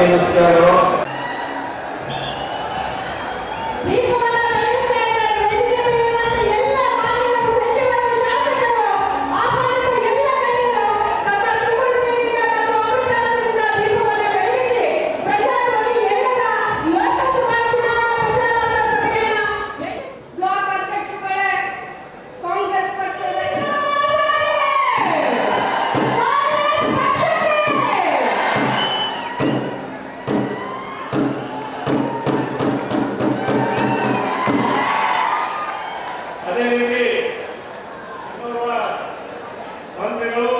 Kevin Sarah. ಅದೇ ರೀತಿ ಮಂತ್ರಿಗಳು